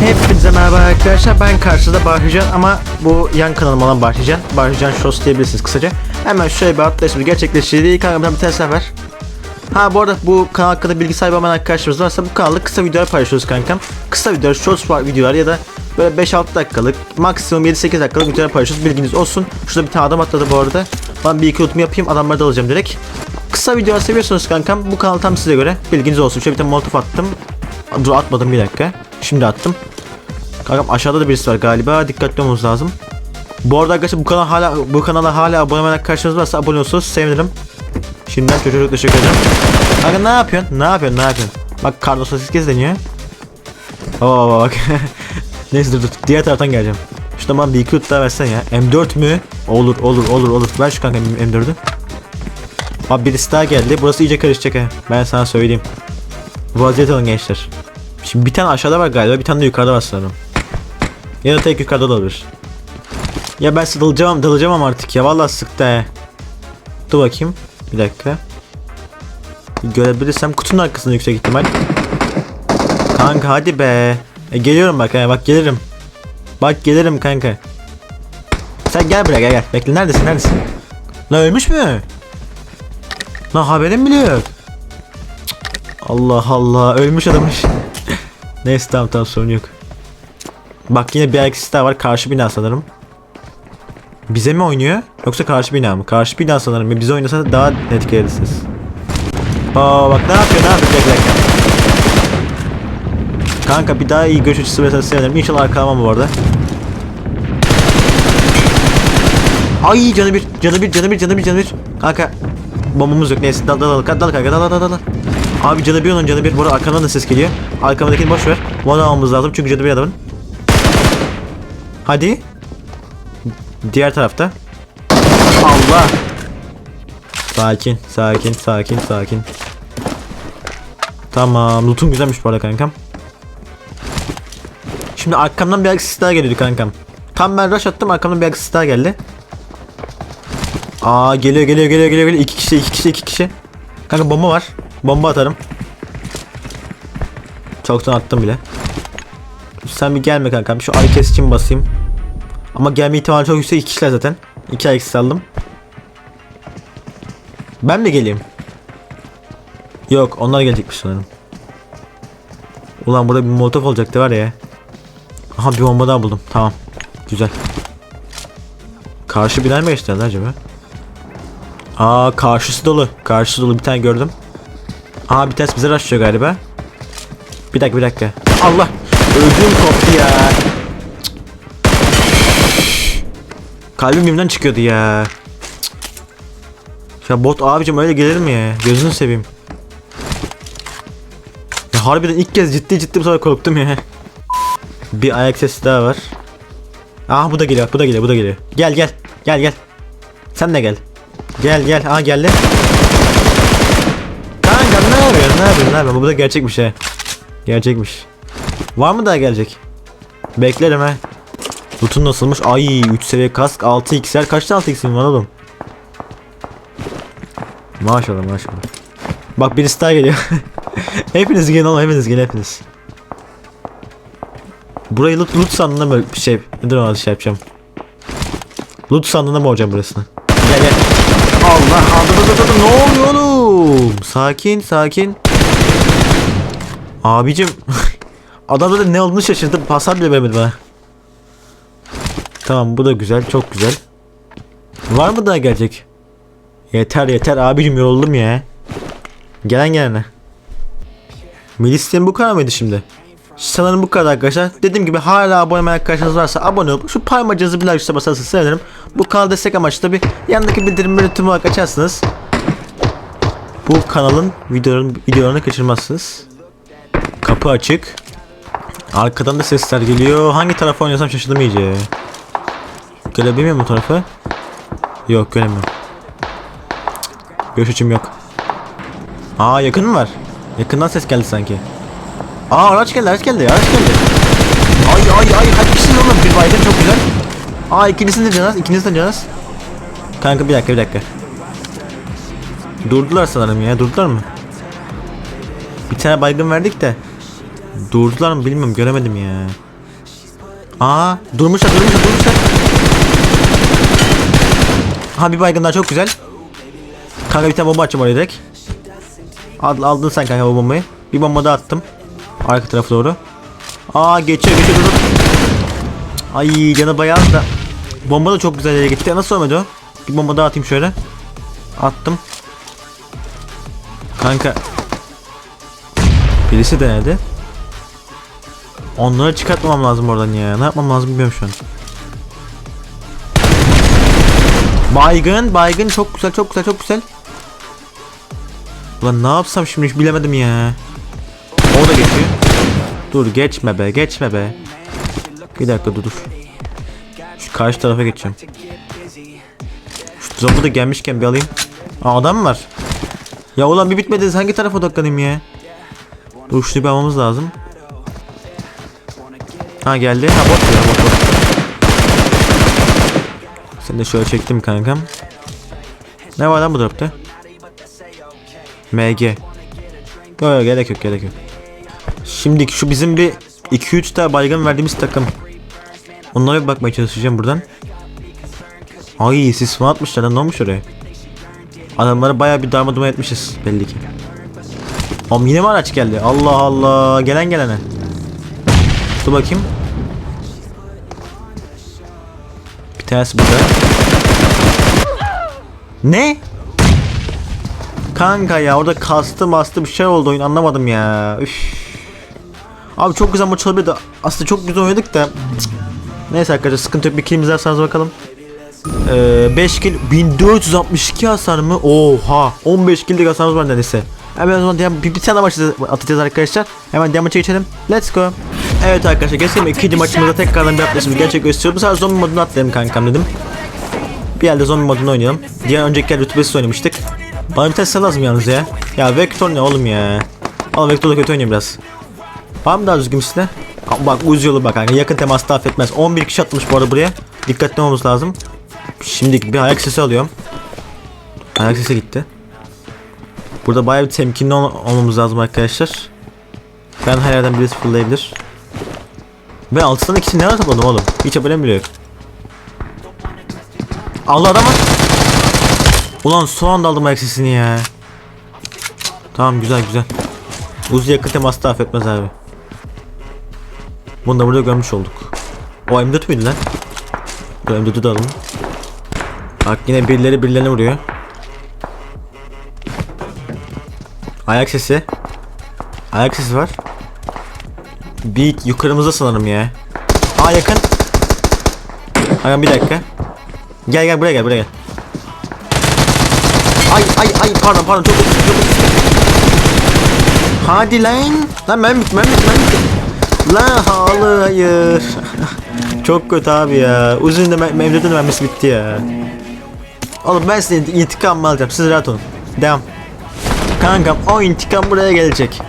Hepinize merhaba arkadaşlar. Ben karşıda Bahrican ama bu yan kanalım olan Bahrican. Bahrican Shows diyebilirsiniz kısaca. Hemen şöyle bir atlayışımı gerçekleştirdik. Kankamdan bir tane sefer. Ha bu arada bu kanal hakkında bilgi sahibi olmayan arkadaşlarımız varsa bu kanalda kısa videolar paylaşıyoruz kankam. Kısa videolar, shorts videolar ya da böyle 5-6 dakikalık maksimum 7-8 dakikalık videolar paylaşıyoruz. Bilginiz olsun. Şurada bir tane adam atladı bu arada. Ben bir iki lootumu yapayım adamları da alacağım direkt. Kısa videolar seviyorsunuz kankam. Bu kanal tam size göre. Bilginiz olsun. Şöyle bir tane molotof attım. Dur atmadım bir dakika. Şimdi attım. Kankam aşağıda da birisi var galiba. Dikkatli olmamız lazım. Bu arada arkadaşlar bu kanal hala bu kanala hala abone olmayan arkadaşlarınız varsa abone olursanız sevinirim. Şimdiden çocuğa çok teşekkür ederim. Kanka ne yapıyorsun? Ne yapıyorsun? Ne yapıyorsun? Bak Carlos Sasiskes deniyor. Oo bak. Neyse dur dur. Diğer taraftan geleceğim. Şuradan bana bir iki loot daha versen ya. M4 mü? Olur olur olur olur. Ver şu kanka M4'ü. Abi birisi daha geldi. Burası iyice karışacak ha. Ben sana söyleyeyim. Vaziyet alın gençler. Şimdi bir tane aşağıda var galiba. Bir tane de yukarıda var sanırım. Ya da tek yukarıda da olabilir. Ya ben dalacağım, dalacağım ama artık ya. Vallahi sıktı he. Dur bakayım. Bir dakika. Görebilirsem kutunun arkasında yüksek ihtimal. Kanka hadi be. E, geliyorum bak he, bak gelirim. Bak gelirim kanka. Sen gel buraya gel gel. Bekle neredesin neredesin? Lan ölmüş mü? Lan haberim bile yok. Allah Allah ölmüş adammış. Neyse tamam tamam sorun yok. Bak yine bir ayak daha var karşı bina sanırım. Bize mi oynuyor yoksa karşı bina mı? Karşı bina sanırım. Bize oynasa daha net gelirsiniz. Aa bak ne yapıyor ne yapıyor bekle bekle. Kanka bir daha iyi görüş açısı mesela sevinirim. İnşallah arkalamam bu arada. Ay canı bir canı bir canı bir canı bir canı bir. Kanka bombamız yok neyse dal dal dal dal kanka dal dal dal dal. Abi canı bir onun canı bir. Bu arada arkamdan da ses geliyor. Arkamdakini boş ver. Bunu almamız lazım çünkü canı bir adamın. Hadi. Diğer tarafta. Allah. Sakin, sakin, sakin, sakin. Tamam, loot'un güzelmiş bu arada kankam. Şimdi arkamdan bir ayak daha geliyordu kankam. Tam ben rush attım arkamdan bir ayak daha geldi. Aa geliyor geliyor geliyor geliyor geliyor. İki kişi iki kişi iki kişi. Kanka bomba var. Bomba atarım. Çoktan attım bile. Sen bir gelme kankam. Şu ay için basayım. Ama gelme ihtimali çok yüksek. iki kişiler zaten. İki ayak aldım. Ben mi geleyim? Yok onlar gelecekmiş sanırım. Ulan burada bir molotof olacaktı var ya. Aha bir bomba daha buldum. Tamam. Güzel. Karşı biner mi geçtiler acaba? Aa karşısı dolu. Karşısı dolu bir tane gördüm. Aa bir tanesi bize rushlıyor galiba. Bir dakika bir dakika. Allah! Öldüğüm koptu ya. Kalbim birbirinden çıkıyordu ya. Ya bot abicim öyle gelir mi ya? Gözünü seveyim. Ya harbiden ilk kez ciddi ciddi bu sefer korktum ya. Bir ayak sesi daha var. Ah bu da geliyor, bu da geliyor, bu da geliyor. Gel gel, gel gel. Sen de gel. Gel gel, ah geldi. Ne yapıyorsun, yapıyorsun? Bu da gerçekmiş he. Gerçekmiş. Var mı daha gelecek? Beklerim he. Loot'un nasılmış? Ay 3 seviye kask 6 x'ler kaç tane 6 x'in var oğlum? Maşallah maşallah. Bak birisi daha geliyor. hepiniz gelin oğlum hepiniz gelin hepiniz. Burayı loot, loot sandığında mı bir şey nedir ona şey yapacağım. Loot sandığında mı olacağım burasını? Gel gel. Allah dur ne oluyor oğlum? Sakin sakin. Abicim adam da ne olduğunu şaşırdım. Pasar bile vermedi bana. Tamam bu da güzel çok güzel. Var mı daha gelecek? Yeter yeter abicim yoruldum ya. Gelen gelene. Milistem bu kadar mıydı şimdi? Sanırım bu kadar arkadaşlar. Dediğim gibi hala abone olmayan arkadaşlarınız varsa abone olup şu parmacınızı bir like tuşuna basarsanız sevinirim. Bu kanal destek amaçlı tabi yanındaki bildirim belirtimi olarak açarsınız. Bu kanalın videolarını, videolarını kaçırmazsınız. Kapı açık. Arkadan da sesler geliyor. Hangi tarafa oynasam şaşırdım iyice. Görebiliyor muyum bu tarafı? Yok göremiyorum. Görüş açım yok. Aa yakın mı var? Yakından ses geldi sanki. Aa araç geldi araç geldi araç geldi. Ay ay ay kaç kişisiniz oğlum bir baygın çok güzel. Aa ikincisini de canaz ikincisi de canaz. Kanka bir dakika bir dakika. Durdular sanırım ya durdular mı? Bir tane baygın verdik de. Durdular mı bilmiyorum göremedim ya. Aa durmuşlar durmuşlar durmuşlar. Ha bir baygın daha çok güzel. Kanka bir tane bomba açacağım oraya direkt. Al, aldın sen kanka bu bombayı. Bir bomba daha attım. Arka tarafa doğru. Aa geçiyor geçiyor dur. Ay canı bayağı da. Bomba da çok güzel yere gitti. Nasıl olmadı o? Bir bomba daha atayım şöyle. Attım. Kanka. Birisi denedi. Onları çıkartmamam lazım oradan ya. Ne yapmam lazım bilmiyorum şu an. Baygın, baygın çok güzel, çok güzel, çok güzel. Ulan ne yapsam şimdi hiç bilemedim ya. O da geçiyor. Dur geçme be, geçme be. Bir dakika dur dur. Şu karşı tarafa geçeceğim. Şu zobu da gelmişken bir alayım. Aa adam var? Ya ulan bir bitmedi hangi tarafa odaklanayım ya? Dur şunu bir almamız lazım. Ha geldi. Ha bot ya bot bot. Seni de şöyle çektim kankam. Ne var lan bu dropta? MG. Yok yok gerek yok gerek yok. Şimdiki şu bizim bir 2-3 tane baygın verdiğimiz takım. Onlara bir bakmaya çalışacağım buradan. Ay sis falan atmışlar lan ne olmuş oraya? Adamları bayağı bir darma etmişiz belli ki. Oğlum yine mi araç geldi? Allah Allah gelen gelene. Dur bakayım. Bir tanesi burada. Ne? Kanka ya orada kastı mastı bir şey oldu oyun anlamadım ya. Üf. Abi çok güzel maç olabilirdi. Aslında çok güzel oynadık da. Neyse arkadaşlar sıkıntı yok bir kilimiz alsanız bakalım. Ee, 5 kill 1462 hasar mı? Oha 15 kill'lik hasarımız var neredeyse. Hemen o zaman bir, bir tane maç atacağız arkadaşlar. Hemen diğer maça geçelim. Let's go. Evet arkadaşlar geçelim ikinci maçımızda tekrardan bir atlayışımı gerçek gösteriyorum. Bu sefer zombi modunu atlayalım kankam dedim. Bir yerde zombi modunu oynayalım. Diğer önceki yer rütbesiz oynamıştık. Bana bir test lazım yalnız ya. Ya Vector ne oğlum ya. Al Vector da kötü oynuyor biraz. Var mı daha düzgün? Aa, Bak uz bak kanka yakın temas da affetmez. 11 kişi atmış bu arada buraya. Dikkatli olmamız lazım. Şimdi bir ayak sesi alıyorum. Ayak sesi gitti. Burada bayağı bir temkinli ol- olmamız lazım arkadaşlar. Ben her yerden birisi fırlayabilir. Ben altından ikisini nerede topladım oğlum? Hiç haberim bile yok. Allah adam var. Ulan son anda aldım ayak sesini ya. Tamam güzel güzel. Uzi yakın teması da affetmez abi. Bunu da burada görmüş olduk. O M4 müydü lan? Dur M4'ü de alalım. Bak yine birileri birilerine vuruyor. Ayak sesi. Ayak sesi var. Bir yukarımızda sanırım ya. Aa yakın. Aynen bir dakika. Gel gel buraya gel buraya gel. Ay ay ay pardon pardon çok çok çok. Hadi lan. Lan ben bittim ben bittim ben bittim. La halı hayır. çok kötü abi ya. Uzun da Mevlüt'ün mermisi bitti ya. Oğlum ben size intikam alacağım. Siz rahat olun. Devam. Kankam o intikam buraya gelecek.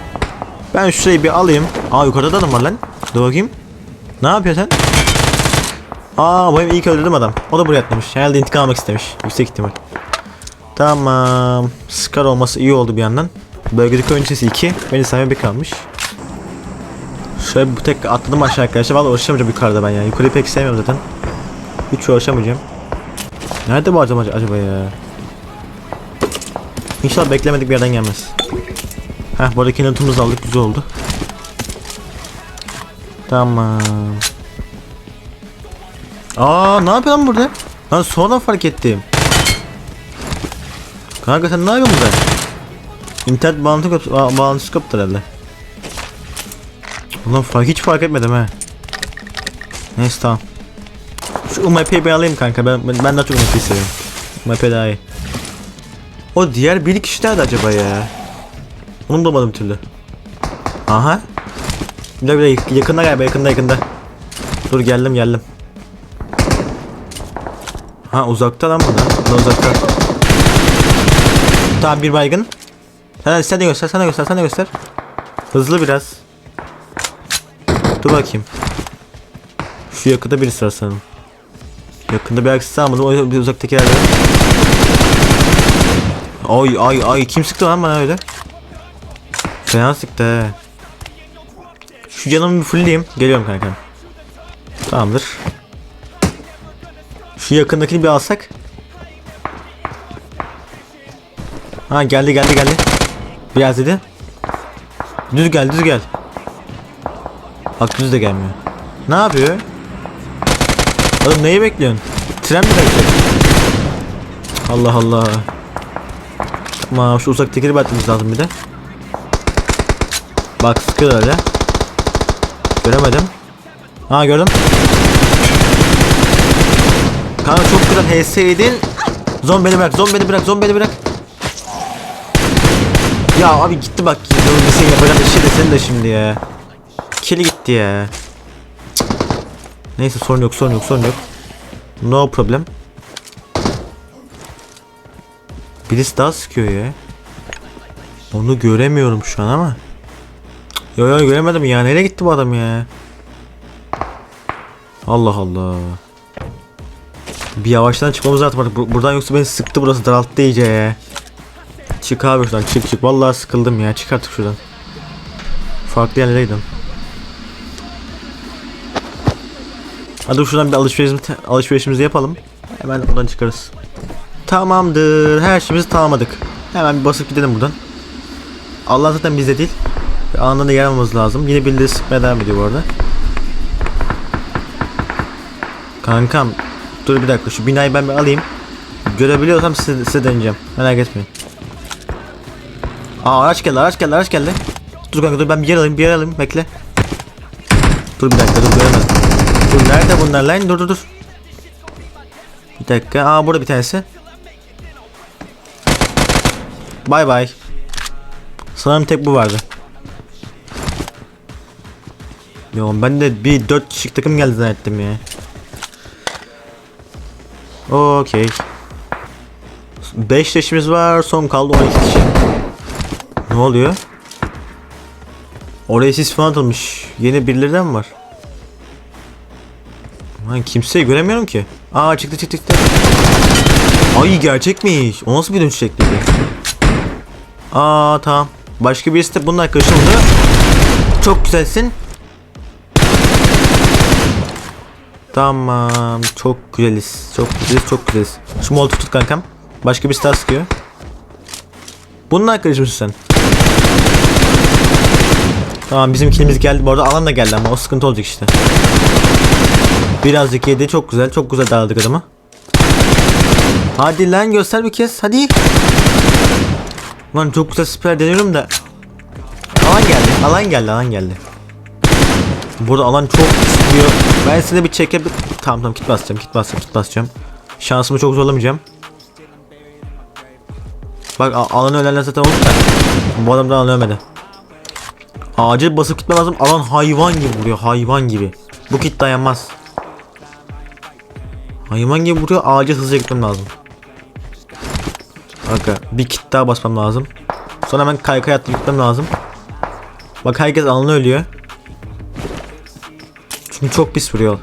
Ben şurayı bir alayım. Aa yukarıda da adam var lan. Dur bakayım. Ne yapıyor sen? Aa bu ilk öldürdüm adam. O da buraya atlamış. Herhalde intikam almak istemiş. Yüksek ihtimal. Tamam. Scar olması iyi oldu bir yandan. Bölgedeki oyuncu sesi 2. Beni sayma bir kalmış. Şöyle bu tek atladım aşağı arkadaşlar. Valla uğraşamayacağım yukarıda ben ya. Yukarıyı pek sevmiyorum zaten. Hiç uğraşamayacağım. Nerede bu acaba, acaba ya? İnşallah beklemedik bir yerden gelmez. Heh bu arada aldık güzel oldu. Tamam. Aa ne yapıyor lan burada? Lan sonra fark ettim. Kanka sen ne yapıyorsun burada? İnternet bağlantı ba- bağlantısı koptu herhalde. Ulan fark hiç fark etmedim ha. Neyse tamam. Şu UMP'yi bir alayım kanka ben, ben, ben daha çok UMP'yi seviyorum. UMP daha iyi. O diğer bir kişi nerede acaba ya? Onu bulamadım bir türlü. Aha. Bir dakika, bir dakika yakında galiba yakında yakında. Dur geldim geldim. Ha uzakta lan burada. Ne uzakta. Tamam bir baygın. Sen, sen de göster sen de göster sen de göster. Hızlı biraz. Dur bakayım. Şu yakında birisi var sanırım. Yakında bir aksi almadım. O bir uzaktaki yerde. Ay ay ay kim sıktı lan bana öyle? Fena sıktı he. Şu canımı bir fullleyeyim. Geliyorum kanka. Tamamdır. Şu yakındakini bir alsak. Ha geldi geldi geldi. Biraz dedi. Düz gel düz gel. Bak düz de gelmiyor. Ne yapıyor? Oğlum neyi bekliyorsun? Tren mi bekliyor? Allah Allah. Tamam şu uzaktakini batmamız lazım bir de. Bak sıkıyor öyle. Göremedim. Ha gördüm. Kanka çok güzel HS yedin. Zon beni bırak, zon beni bırak, zon beni bırak. Ya abi gitti bak. Bir şey yapacak şey de senin de şimdi ya. Kili gitti ya. Neyse sorun yok, sorun yok, sorun yok. No problem. Birisi daha sıkıyor ya. Onu göremiyorum şu an ama. Yo yo göremedim ya. Nereye gitti bu adam ya? Allah Allah. Bir yavaştan çıkmamız lazım artık. Bur- Buradan yoksa beni sıktı burası daralttı iyice ya. Çık abi şuradan çık çık. Vallahi sıkıldım ya. Çık artık şuradan. Farklı yerlere gidelim. Hadi şuradan bir alışverişimizi, alışverişimizi yapalım. Hemen buradan çıkarız. Tamamdır. Her şeyimizi tamamladık. Hemen bir basıp gidelim buradan. Allah zaten bizde değil. Anında da yer almamız lazım. Yine birileri sıkmaya devam ediyor bu arada. Kankam dur bir dakika şu binayı ben bir alayım. Görebiliyorsam size, size deneyeceğim. Merak etmeyin. Aa araç geldi araç geldi araç geldi. Dur kanka dur ben bir yer alayım bir yer alayım bekle. Dur bir dakika dur göremedim. Dur nerede bunlar lan dur dur dur. Bir dakika aa burada bir tanesi. Bay bay. Sanırım tek bu vardı. Yo ben de bir dört kişilik takım geldi zannettim ya. Okey. 5 leşimiz var. Son kaldı 12 kişi. Ne oluyor? Oraya sis falan atılmış. Yeni birileri de mi var? Lan kimseyi göremiyorum ki. Aa çıktı çıktı çıktı. Ay gerçekmiş. O nasıl bir dönüş şekliydi? Aa tamam. Başka birisi de bunun arkadaşı oldu. Çok güzelsin. Tamam. Çok güzeliz. Çok güzeliz. Çok güzeliz. Şu molotof tut kankam. Başka birisi daha sıkıyor. Bunun arkadaşı sen? Tamam bizim kilimiz geldi. Bu arada alan da geldi ama o sıkıntı olacak işte. Birazcık yedi. Çok güzel. Çok güzel dağıldık adamı. Hadi lan göster bir kez. Hadi. Lan çok güzel süper deniyorum da. Alan geldi. Alan geldi. Alan geldi. Burada alan çok istiyor. Ben size bir çeke Tamam tamam kit basacağım. Kit basacağım. Kit basacağım. Şansımı çok zorlamayacağım. Bak alanı ölenler zaten oldu. Bu adam da alanı. Acil basıp gitmem lazım. Alan hayvan gibi vuruyor. Hayvan gibi. Bu kit dayanmaz. Hayvan gibi vuruyor. Acil hızlıca gitmem lazım. Kanka bir kit daha basmam lazım. Sonra hemen kaykay atıp gitmem lazım. Bak herkes alanı ölüyor. Çünkü çok pis vuruyor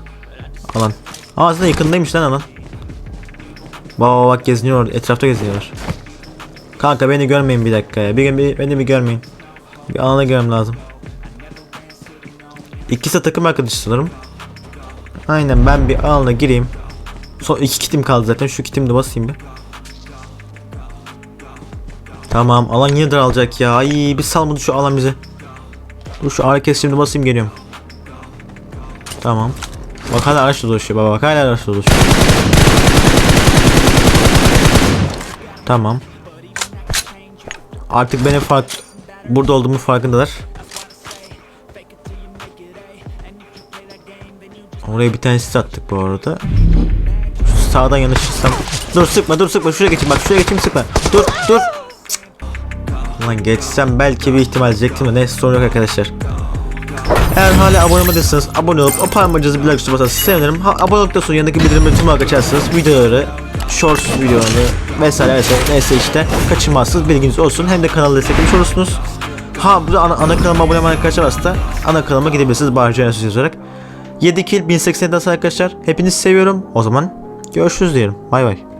alan. Aa aslında yakındaymış lan alan. Bak bak geziniyor. Etrafta geziniyorlar. Kanka beni görmeyin bir dakika ya. Bir bir, beni bir görmeyin. Bir alana görmem lazım. İkisi takım arkadaşı sanırım. Aynen ben bir alana gireyim. Son iki kitim kaldı zaten. Şu kitimi de basayım bir. Tamam alan yine daralacak ya. Ay bir salmadı şu alan bize. Dur şu ağrı şimdi basayım geliyorum. Tamam. Bak hala araçla dolaşıyor baba bak hala araçla dolaşıyor. Tamam. Artık benim fark burada olduğumu farkındalar. Oraya bir tane attık bu arada. Şu sağdan yanaşırsam. Dur sıkma dur sıkma şuraya geçeyim bak şuraya geçeyim sıkma. Dur dur. Lan geçsem belki bir ihtimal diyecektim de neyse sorun yok arkadaşlar. Eğer hala abone olmadıysanız abone olup o parmağınızı bir like tuşuna basarsanız sevinirim. Ha, abone olduktan sonra yanındaki bildirimleri tüm olarak açarsanız videoları, shorts videoları vesaire vesaire neyse işte kaçırmazsınız bilginiz olsun. Hem de kanalı desteklemiş olursunuz. Ha burada ana, ana kanalıma abone olmayan arkadaşlar varsa ana kanalıma gidebilirsiniz Enstitüsü yazarak. 7 kill 1080 arkadaşlar. Hepinizi seviyorum. O zaman görüşürüz diyelim. Bay bay.